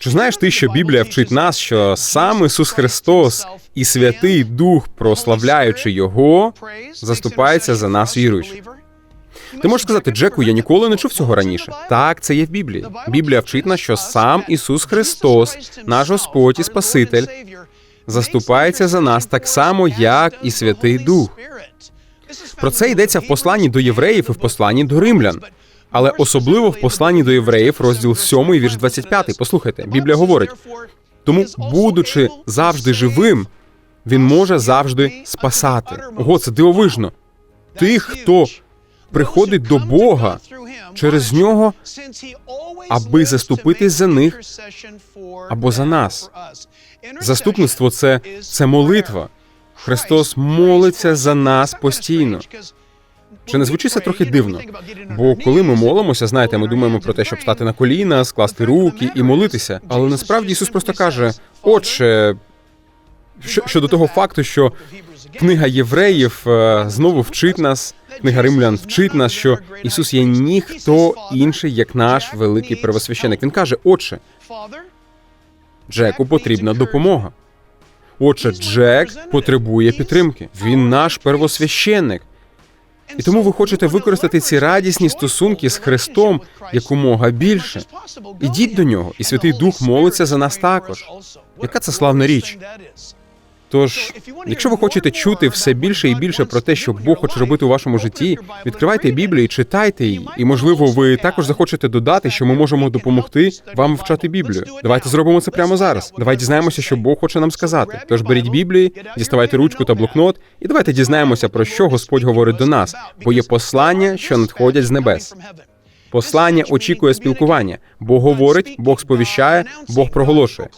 Чи знаєш ти, що Біблія вчить нас, що сам Ісус Христос і Святий Дух, прославляючи Його, заступається за нас віруючих? Ти можеш сказати, Джеку, я ніколи не чув цього раніше. Так, це є в Біблії. Біблія вчить нас, що сам Ісус Христос, наш Господь і Спаситель, заступається за нас так само, як і Святий Дух. Про це йдеться в посланні до євреїв і в посланні до римлян. Але особливо в посланні до євреїв, розділ 7, вірш 25. Послухайте, Біблія говорить: тому, будучи завжди живим, він може завжди спасати. Ого, це дивовижно. Тих, хто приходить до Бога через нього, аби заступитись за них або за нас. Заступництво це, це молитва. Христос молиться за нас постійно. Чи не звучить це трохи дивно? Бо коли ми молимося, знаєте, ми думаємо про те, щоб стати на коліна, скласти руки і молитися. Але насправді Ісус просто каже: Отче, щодо того факту, що книга євреїв е, знову вчить нас, книга римлян вчить нас, що Ісус є ніхто інший, як наш великий первосвященик. Він каже: Отче, Джеку потрібна допомога. Отже, Джек потребує підтримки. Він наш первосвященник. І тому ви хочете використати ці радісні стосунки з Христом якомога більше. Ідіть до нього, і Святий Дух молиться за нас також. Яка це славна річ? Тож, якщо ви хочете чути все більше і більше про те, що Бог хоче робити у вашому житті, відкривайте Біблію, читайте її. І можливо, ви також захочете додати, що ми можемо допомогти вам вчати Біблію. Давайте зробимо це прямо зараз. Давайте дізнаємося, що Бог хоче нам сказати. Тож беріть Біблії, діставайте ручку та блокнот, і давайте дізнаємося про що Господь говорить до нас, бо є послання, що надходять з небес. Послання очікує спілкування. Бог говорить, Бог сповіщає, Бог проголошує.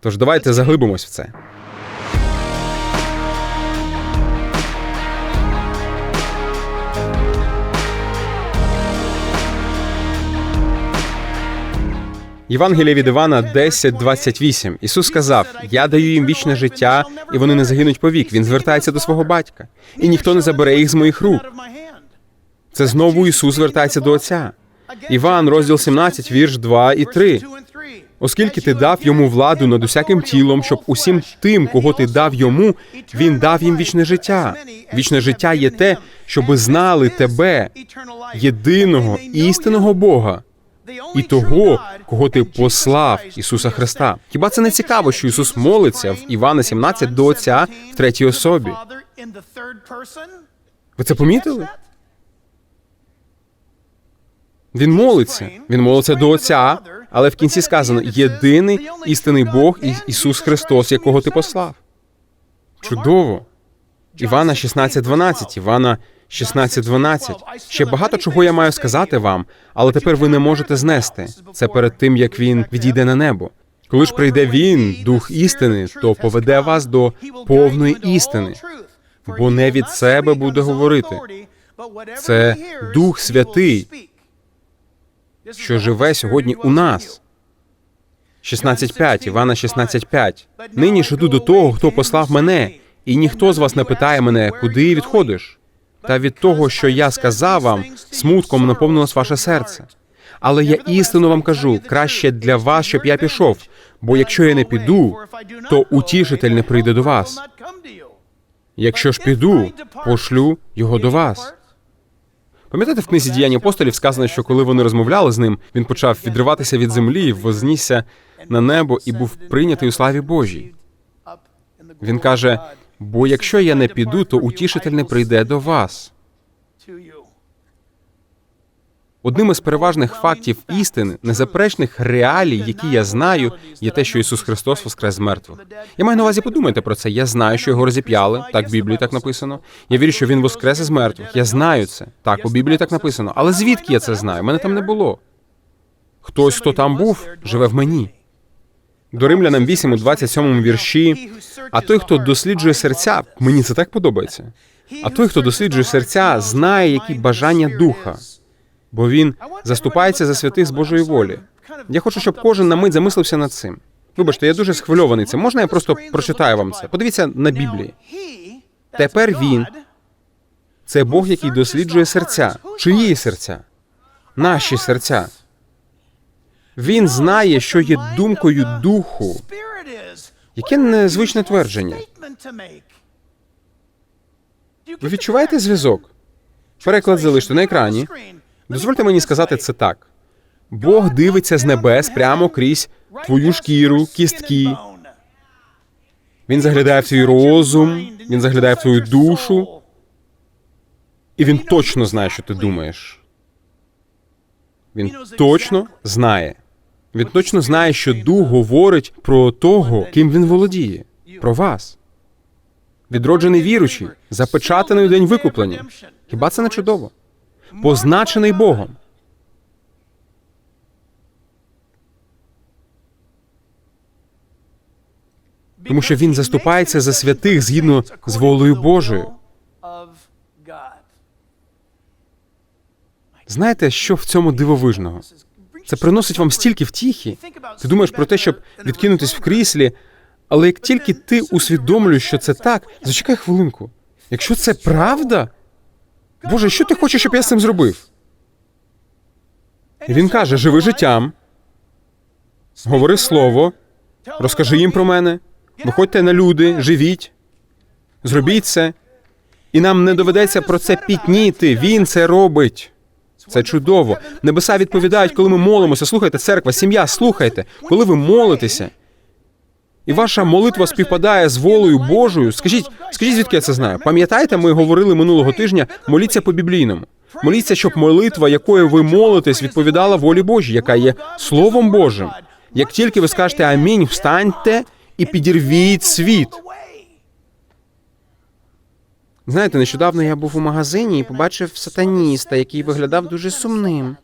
Тож давайте заглибимось в це. Євангелія від Івана 10.28. Ісус сказав: Я даю їм вічне життя, і вони не загинуть повік. Він звертається до свого батька, і ніхто не забере їх з моїх рук. Це знову Ісус звертається до Отця. Іван, розділ 17, вірш 2 і 3. Оскільки ти дав йому владу над усяким тілом, щоб усім тим, кого ти дав йому, він дав їм вічне життя. Вічне життя є те, щоби знали тебе, єдиного істинного Бога, і того, кого ти послав, Ісуса Христа. Хіба це не цікаво, що Ісус молиться в Івана 17 до Отця в третій особі? Ви це помітили? Він молиться. Він молиться до Отця, але в кінці сказано: єдиний істинний Бог і Ісус Христос, якого ти послав. Чудово. Івана 16.12, Івана 16.12. Ще багато чого я маю сказати вам, але тепер ви не можете знести. Це перед тим, як він відійде на небо. Коли ж прийде він, дух істини, то поведе вас до повної істини, бо не від себе буде говорити. Це Дух Святий, що живе сьогодні у нас. 16.5, Івана 16.5. Нині ж іду до того, хто послав мене, і ніхто з вас не питає мене, куди відходиш. Та від того, що я сказав вам, смутком наповнилось ваше серце. Але я істину вам кажу, краще для вас, щоб я пішов. Бо якщо я не піду, то утішитель не прийде до вас. Якщо ж піду, пошлю його до вас. Пам'ятаєте, в книзі діянь апостолів сказано, що коли вони розмовляли з ним, він почав відриватися від землі, вознісся на небо і був прийнятий у славі Божій. Він каже: бо якщо я не піду, то утішитель не прийде до вас. Одним із переважних фактів істини, незаперечних реалій, які я знаю, є те, що Ісус Христос воскрес з мертвих. Я маю на увазі подумайте про це. Я знаю, що його розіп'яли. Так в Біблії так написано. Я вірю, що він воскрес із мертвих. Я знаю це. Так, у Біблії так написано. Але звідки я це знаю? Мене там не було. Хтось, хто там був, живе в мені. До римлянам 8 у 27 вірші. А той, хто досліджує серця, мені це так подобається. А той, хто досліджує серця, знає, які бажання духа, бо він заступається за святих з Божої волі. Я хочу, щоб кожен на мить замислився над цим. Вибачте, я дуже схвильований цим. Можна я просто прочитаю вам це? Подивіться на Біблії. Тепер він це Бог, який досліджує серця. Чиї серця? Наші серця. Він знає, що є думкою духу. Яке незвичне твердження. Ви відчуваєте зв'язок? Переклад залиште на екрані. Дозвольте мені сказати це так: Бог дивиться з небес прямо крізь твою шкіру, кістки. Він заглядає в твій розум, він заглядає в твою душу, і він точно знає, що ти думаєш. Він точно знає. Він точно знає, що дух говорить про того, ким він володіє, про вас. Відроджений віручий, запечатаний у день викуплення. Хіба це не чудово? Позначений Богом. Тому що він заступається за святих згідно з волею Божою. Знаєте, що в цьому дивовижного? Це приносить вам стільки втіхи. Ти думаєш про те, щоб відкинутись в кріслі, але як тільки ти усвідомлюєш, що це так, зачекай хвилинку. Якщо це правда, Боже, що ти хочеш, щоб я з цим зробив? І він каже: живи життям, говори слово, розкажи їм про мене, виходьте на люди, живіть, зробіть це. І нам не доведеться про це пітніти. Він це робить. Це чудово. Небеса відповідають, коли ми молимося. Слухайте, церква, сім'я, слухайте, коли ви молитеся, і ваша молитва співпадає з волею Божою. Скажіть, скажіть, звідки я це знаю? Пам'ятаєте, ми говорили минулого тижня, моліться по біблійному. Моліться, щоб молитва, якою ви молитесь, відповідала волі Божій, яка є Словом Божим. Як тільки ви скажете амінь, встаньте і підірвіть світ. Знаєте, нещодавно я був у магазині і побачив сатаніста, який виглядав дуже сумним.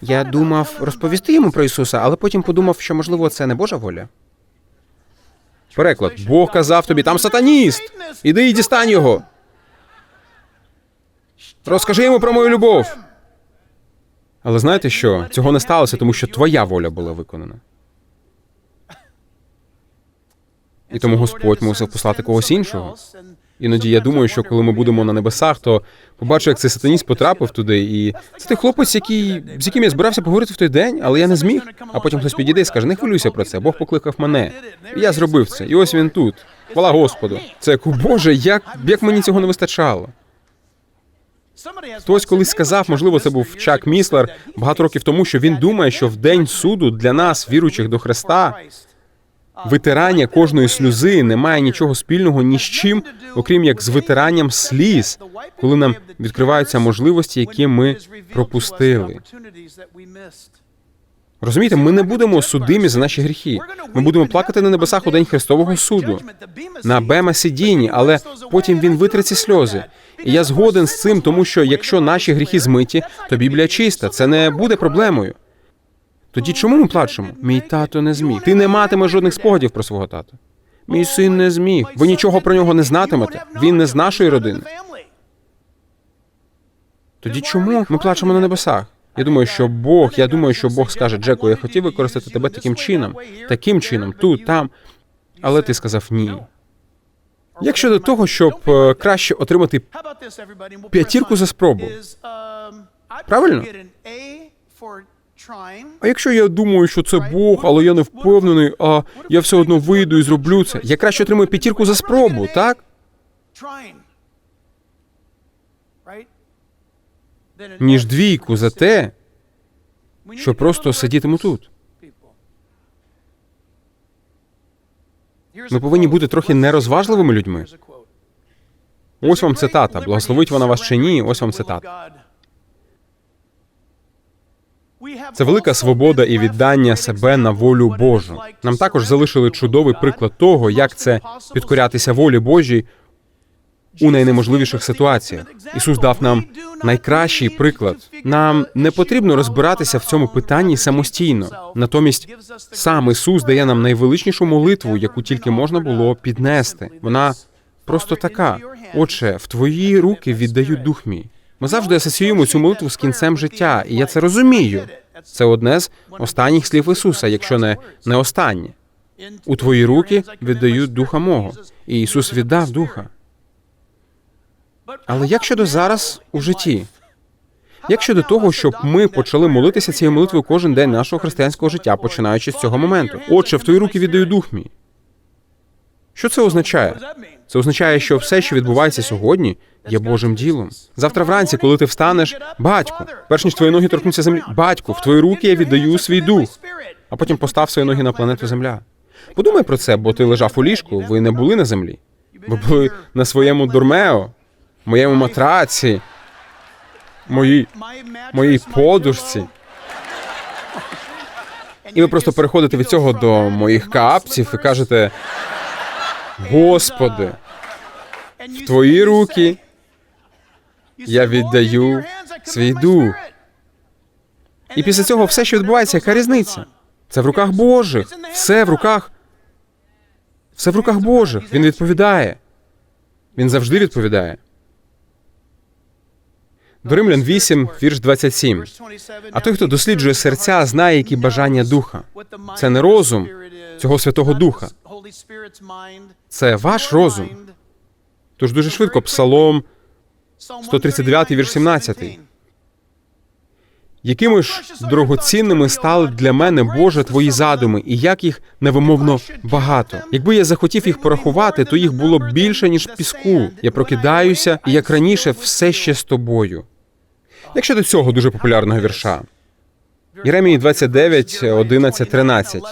Я думав розповісти йому про Ісуса, але потім подумав, що можливо це не Божа воля. Переклад. Бог казав тобі, там сатаніст. Іди і дістань його. Розкажи йому про мою любов. Але знаєте що? Цього не сталося, тому що твоя воля була виконана. І тому Господь мусив послати когось іншого. Іноді я думаю, що коли ми будемо на небесах, то побачу, як цей сатаніст потрапив туди, і це той хлопець, який з яким я збирався поговорити в той день, але я не зміг. А потім хтось підійде і скаже: не хвилюйся про це. Бог покликав мене. І я зробив це. І ось він тут. Хвала Господу. Це як, Боже, як, як мені цього не вистачало. Хтось колись сказав, можливо, це був Чак Міслер багато років тому, що він думає, що в день суду для нас, віруючих до Христа, витирання кожної сльози не має нічого спільного ні з чим, окрім як з витиранням сліз, коли нам відкриваються можливості, які ми пропустили. Розумієте, ми не будемо судимі за наші гріхи. Ми будемо плакати на небесах у день Христового суду на бема сидінні, але потім він витре ці сльози. І я згоден з цим, тому що якщо наші гріхи змиті, то Біблія чиста. Це не буде проблемою. Тоді чому ми плачемо? Мій тато не зміг. Ти не матимеш жодних спогадів про свого тата. Мій син не зміг. Ви нічого про нього не знатимете. Він не з нашої родини. Тоді чому ми плачемо на небесах? Я думаю, що Бог, я думаю, що Бог скаже, Джеку, я хотів використати тебе таким чином, таким чином, тут, там. Але ти сказав ні. Як щодо того, щоб е, краще отримати п'ятірку за спробу. Правильно? А якщо я думаю, що це Бог, але я не впевнений, а я все одно вийду і зроблю це. Я краще отримую п'ятірку за спробу, так? Ніж двійку за те, що просто сидітиму тут. Ми повинні бути трохи нерозважливими людьми. Ось вам цитата. Благословить вона вас чи ні, ось вам цитата. Це велика свобода і віддання себе на волю Божу. Нам також залишили чудовий приклад того, як це підкорятися волі Божій у найнеможливіших ситуаціях. Ісус дав нам найкращий приклад. Нам не потрібно розбиратися в цьому питанні самостійно. Натомість сам Ісус дає нам найвеличнішу молитву, яку тільки можна було піднести. Вона просто така. Отче, в твої руки віддаю дух мій. Ми завжди асоціюємо цю молитву з кінцем життя, і я це розумію. Це одне з останніх слів Ісуса, якщо не, не останнє. У твої руки віддаю духа мого. І Ісус віддав духа. Але як щодо зараз у житті? Як щодо того, щоб ми почали молитися цією молитвою кожен день нашого християнського життя, починаючи з цього моменту? Отче, в твої руки віддаю дух мій. Що це означає? Це означає, що все, що відбувається сьогодні, є Божим ділом. Завтра вранці, коли ти встанеш, батьку, перш ніж твої ноги торкнуться землі, батьку, в твої руки я віддаю свій дух, а потім постав свої ноги на планету Земля. Подумай про це, бо ти лежав у ліжку, ви не були на землі. Ви були на своєму дурмео, моєму матраці, моїй, моїй подушці. І ви просто переходите від цього до моїх капців і кажете: Господи, в твої руки я віддаю свій дух. І після цього все, що відбувається, яка різниця? Це в руках Божих. Все в руках. Все в руках Божих. Він відповідає. Він завжди відповідає. До Римлян 8, вірш 27. А той, хто досліджує серця, знає, які бажання духа. Це не розум цього Святого Духа. Це ваш розум. Тож дуже швидко Псалом 139, вірш 17. Якими ж дорогоцінними стали для мене, Боже, твої задуми, і як їх невимовно багато. Якби я захотів їх порахувати, то їх було б більше, ніж піску. Я прокидаюся, і як раніше, все ще з тобою. Як щодо цього дуже популярного вірша? Єремії 29, 11, 13.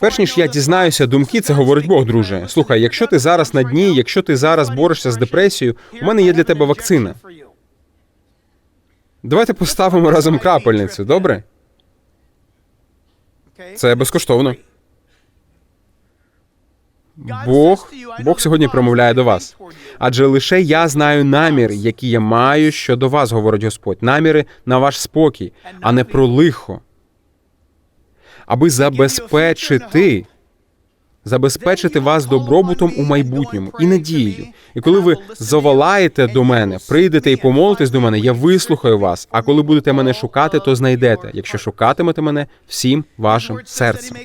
Перш ніж я дізнаюся думки, це говорить Бог, друже. Слухай, якщо ти зараз на дні, якщо ти зараз борешся з депресією, у мене є для тебе вакцина. Давайте поставимо разом крапельницю, добре? Це безкоштовно. Бог, Бог сьогодні промовляє до вас. Адже лише я знаю намір, які я маю щодо вас, говорить Господь, наміри на ваш спокій, а не про лихо. Аби забезпечити, забезпечити вас добробутом у майбутньому і надією. І коли ви заволаєте до мене, прийдете і помолитесь до мене, я вислухаю вас. А коли будете мене шукати, то знайдете, якщо шукатимете мене всім вашим серцем.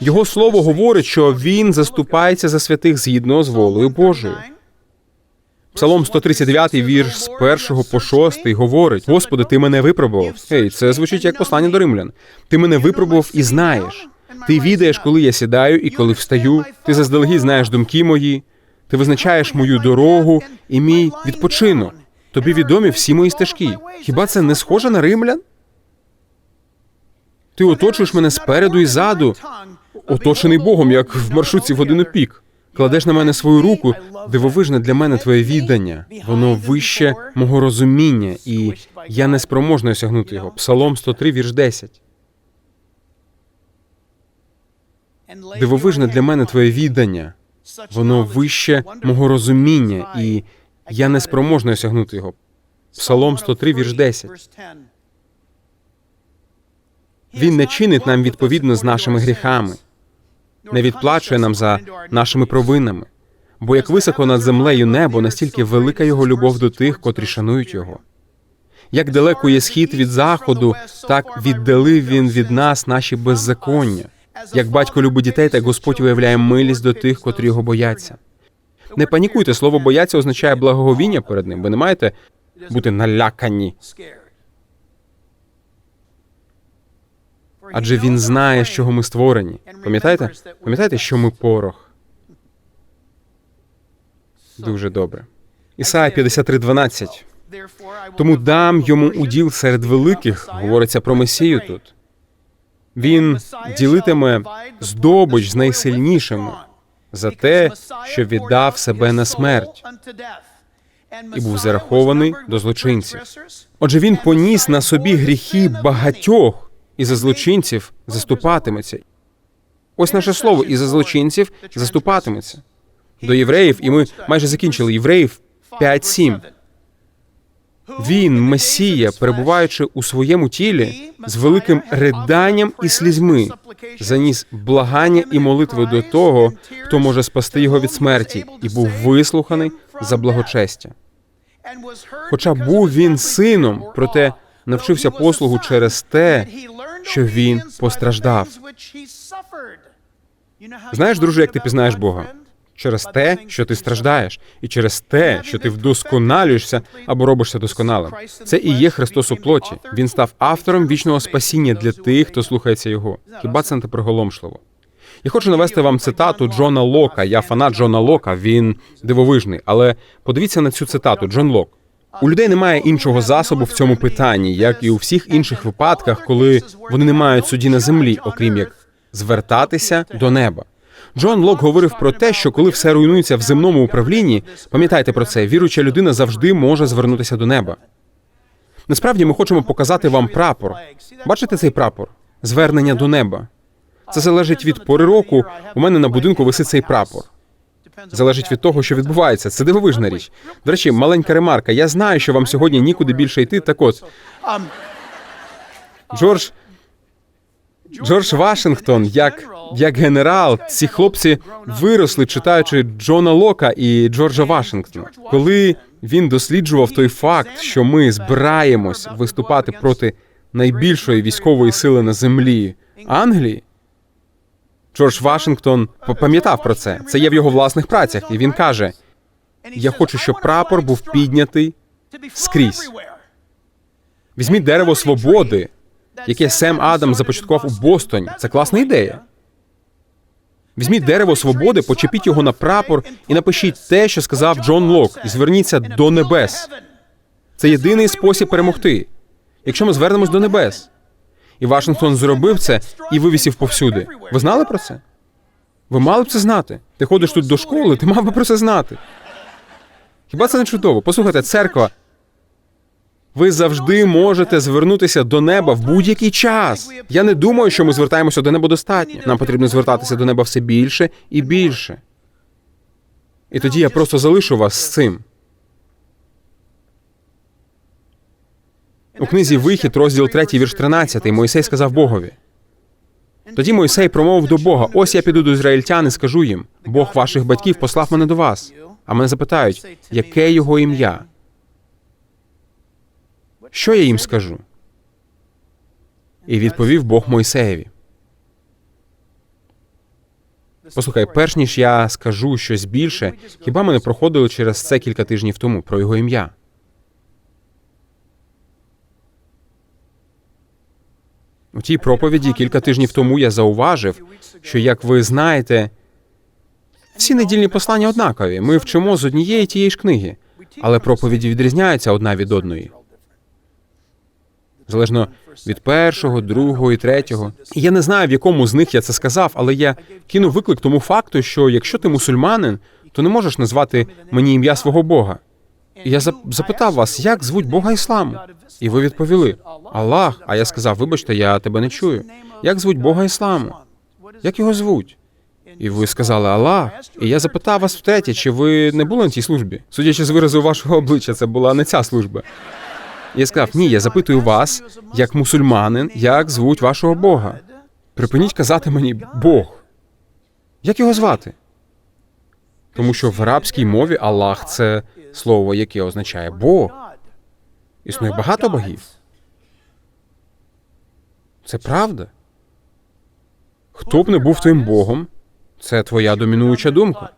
Його слово говорить, що він заступається за святих згідно з волею Божою. Псалом 139, вірш з першого по шостий говорить: Господи, ти мене випробував. Ей, це звучить як послання до римлян. Ти мене випробував і знаєш. Ти відаєш, коли я сідаю і коли встаю. Ти заздалегідь знаєш думки мої. Ти визначаєш мою дорогу і мій відпочинок. Тобі відомі всі мої стежки. Хіба це не схоже на римлян? Ти оточуєш мене спереду і ззаду, оточений Богом, як в маршрутці в годину пік. Кладеш на мене свою руку, дивовижне для мене твоє віддання. Воно вище мого розуміння, і я не спроможний осягнути його. Псалом 103, вірш 10. Дивовижне для мене твоє віддання. Воно вище мого розуміння, і я не спроможний осягнути його. Псалом 103, вірш 10. Він не чинить нам відповідно з нашими гріхами, не відплачує нам за нашими провинами. Бо як високо над землею небо, настільки велика його любов до тих, котрі шанують його. Як далеко є схід від заходу, так віддалив він від нас наші беззаконня. Як батько любить дітей, так Господь виявляє милість до тих, котрі його бояться. Не панікуйте, слово бояться означає благоговіння перед ним. Ви не маєте бути налякані, адже він знає, з чого ми створені. Пам'ятаєте? Пам'ятаєте, що ми порох? Дуже добре. Ісая 53.12. Тому дам йому уділ серед великих, говориться про Месію тут. Він ділитиме здобич з найсильнішими за те, що віддав себе на смерть і був зарахований до злочинців. Отже, він поніс на собі гріхи багатьох і за злочинців заступатиметься. Ось наше слово і за злочинців заступатиметься. До євреїв, і ми майже закінчили євреїв 5.7. Він, Месія, перебуваючи у своєму тілі з великим риданням і слізьми, заніс благання і молитви до того, хто може спасти його від смерті, і був вислуханий за благочестя. Хоча був він сином, проте навчився послугу через те, що він постраждав. Знаєш, друже, як ти пізнаєш Бога? через те, що ти страждаєш, і через те, що ти вдосконалюєшся або робишся досконалим. Це і є Христос у плоті. Він став автором вічного спасіння для тих, хто слухається його. Хіба це не приголомшливо? Я хочу навести вам цитату Джона Лока. Я фанат Джона Лока. Він дивовижний. Але подивіться на цю цитату. Джон Лок. У людей немає іншого засобу в цьому питанні, як і у всіх інших випадках, коли вони не мають суді на землі, окрім як звертатися до неба. Джон Лок говорив про те, що коли все руйнується в земному управлінні, пам'ятайте про це, віруюча людина завжди може звернутися до неба. Насправді ми хочемо показати вам прапор. Бачите цей прапор? Звернення до неба. Це залежить від пори року. У мене на будинку висить цей прапор. Залежить від того, що відбувається. Це дивовижна річ. До речі, маленька ремарка. Я знаю, що вам сьогодні нікуди більше йти. Так от, Джордж, Джордж Вашингтон, як, як генерал, ці хлопці виросли, читаючи Джона Лока і Джорджа Вашингтона. Коли він досліджував той факт, що ми збираємось виступати проти найбільшої військової сили на землі Англії. Джордж Вашингтон пам'ятав про це. Це є в його власних працях, і він каже: Я хочу, щоб прапор був піднятий скрізь. візьміть дерево свободи, яке Сем Адам започаткував у Бостоні. Це класна ідея. Візьміть дерево свободи, почепіть його на прапор і напишіть те, що сказав Джон Лок, і зверніться до небес. Це єдиний спосіб перемогти. Якщо ми звернемось до небес. І Вашингтон зробив це і вивісів повсюди. Ви знали про це? Ви мали б це знати. Ти ходиш тут до школи, ти мав би про це знати. Хіба це не чудово? Послухайте, церква. Ви завжди можете звернутися до неба в будь-який час. Я не думаю, що ми звертаємося до неба достатньо. Нам потрібно звертатися до неба все більше і більше. І тоді я просто залишу вас з цим. У книзі Вихід, розділ 3, вірш 13, Мойсей сказав Богові. Тоді Мойсей промовив до Бога: Ось я піду до ізраїльтян і скажу їм: Бог ваших батьків послав мене до вас. А мене запитають, яке його ім'я? Що я їм скажу? І відповів Бог Мойсеєві. Послухай, перш ніж я скажу щось більше, хіба ми не проходили через це кілька тижнів тому про його ім'я? У тій проповіді кілька тижнів тому я зауважив, що, як ви знаєте, всі недільні послання однакові. Ми вчимо з однієї тієї ж книги, але проповіді відрізняються одна від одної. Залежно від першого, другого і третього. Я не знаю, в якому з них я це сказав, але я кину виклик тому факту, що якщо ти мусульманин, то не можеш назвати мені ім'я свого Бога. І я запитав вас, як звуть Бога ісламу? І ви відповіли Аллах. А я сказав, вибачте, я тебе не чую. Як звуть Бога ісламу? Як його звуть? І ви сказали Аллах. І я запитав вас втретє, чи ви не були на тій службі? Судячи з виразу вашого обличчя, це була не ця служба. І Я сказав, ні, я запитую вас, як мусульманин, як звуть вашого Бога. Припиніть казати мені Бог. Як його звати? Тому що в арабській мові Аллах це слово, яке означає Бог. Існує багато богів. Це правда. Хто б не був твоїм Богом, це твоя домінуюча думка.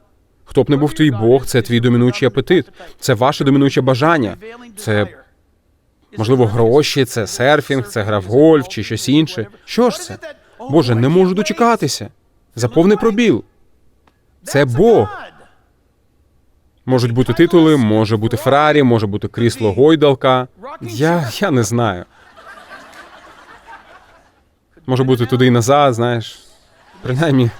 Хто б не був твій Бог, це твій домінуючий апетит, це ваше домінуюче бажання. Це можливо гроші, це серфінг, це гра в гольф чи щось інше. Що ж це? Боже, не можу дочекатися. Заповни пробіл. Це Бог. Можуть бути титули, може бути Феррарі, може бути крісло гойдалка. Я, я не знаю. Може бути туди і назад, знаєш. Принаймні,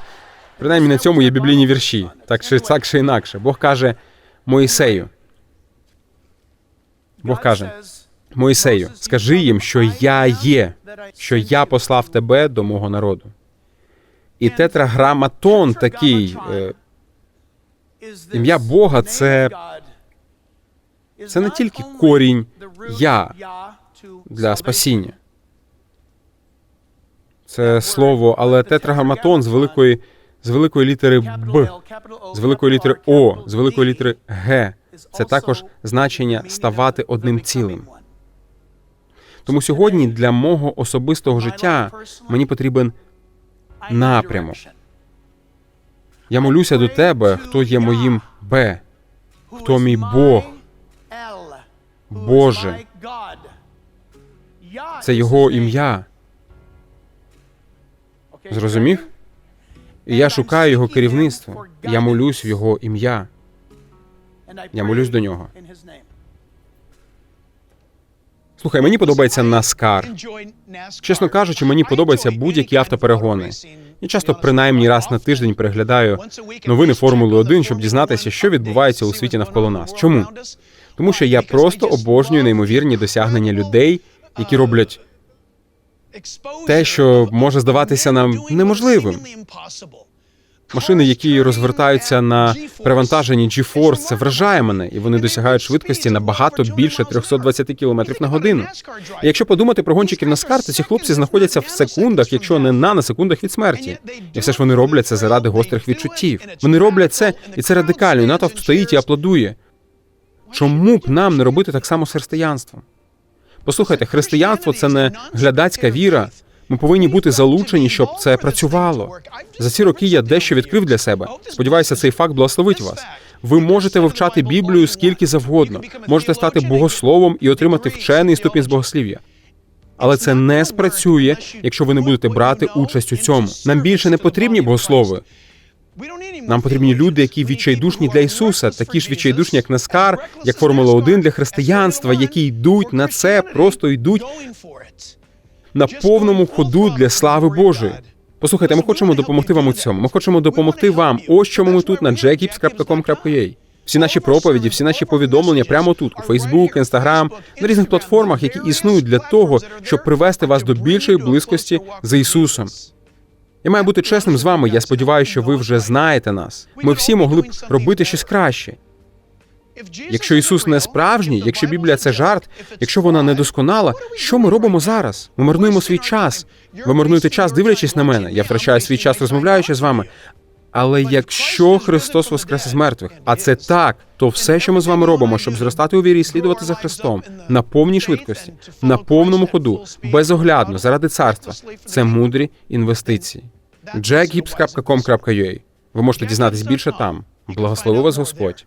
принаймні на цьому є біблійні вірші. Так чи так чи інакше. Бог каже Моїсею. Бог каже: Моїсею, скажи їм, що я є, що я послав тебе до мого народу. І тетраграматон такий. Ім'я Бога це, Це не тільки корінь я для спасіння. Це слово, але тетраграматон з великої з великої літери Б, з великої літери О, з великої літери Г. Це також значення ставати одним цілим. Тому сьогодні для мого особистого життя мені потрібен напрямок. Я молюся до тебе, хто є моїм Б, хто мій Бог. Боже. Це його ім'я. Зрозумів? І я шукаю його керівництво. Я молюсь в його ім'я. Я молюсь до нього. Слухай, мені подобається Наскар. Чесно кажучи, мені подобаються будь-які автоперегони. Я часто принаймні раз на тиждень переглядаю новини Формули 1, щоб дізнатися, що відбувається у світі навколо нас. Чому? Тому що я просто обожнюю неймовірні досягнення людей, які роблять те, що може здаватися нам неможливим. Машини, які розвертаються на перевантаженні G-Force, це вражає мене, і вони досягають швидкості набагато більше 320 км на годину. І якщо подумати про гонщиків на то ці хлопці знаходяться в секундах, якщо не на секундах від смерті. І все ж вони роблять це заради гострих відчуттів. Вони роблять це, і це радикально. І натовп стоїть і аплодує. Чому б нам не робити так само з християнством? Послухайте, християнство це не глядацька віра. Ми повинні бути залучені, щоб це працювало. За ці роки я дещо відкрив для себе. Сподіваюся, цей факт благословить вас. Ви можете вивчати Біблію скільки завгодно, можете стати богословом і отримати вчений ступінь з богослів'я. Але це не спрацює, якщо ви не будете брати участь у цьому. Нам більше не потрібні богослови. Нам потрібні люди, які відчайдушні для Ісуса, такі ж відчайдушні, як Наскар, як Формула 1 для християнства, які йдуть на це, просто йдуть на повному ходу для слави Божої. Послухайте, ми хочемо допомогти вам у цьому. Ми хочемо допомогти вам. Ось чому ми тут на jacobs.com.ua. Всі наші проповіді, всі наші повідомлення прямо тут, у Facebook, Instagram, на різних платформах, які існують для того, щоб привести вас до більшої близькості за Ісусом. Я маю бути чесним з вами. Я сподіваюся, що ви вже знаєте нас. Ми всі могли б робити щось краще. Якщо Ісус не справжній, якщо Біблія це жарт, якщо вона недосконала, що ми робимо зараз? Ми марнуємо свій час. Ви марнуєте час, дивлячись на мене. Я втрачаю свій час, розмовляючи з вами. Але якщо Христос воскрес з мертвих, а це так, то все, що ми з вами робимо, щоб зростати у вірі і слідувати за Христом на повній швидкості, на повному ходу, безоглядно, заради царства, це мудрі інвестиції. jackgibbs.com.ua Ви можете дізнатись більше там. Благослови вас Господь.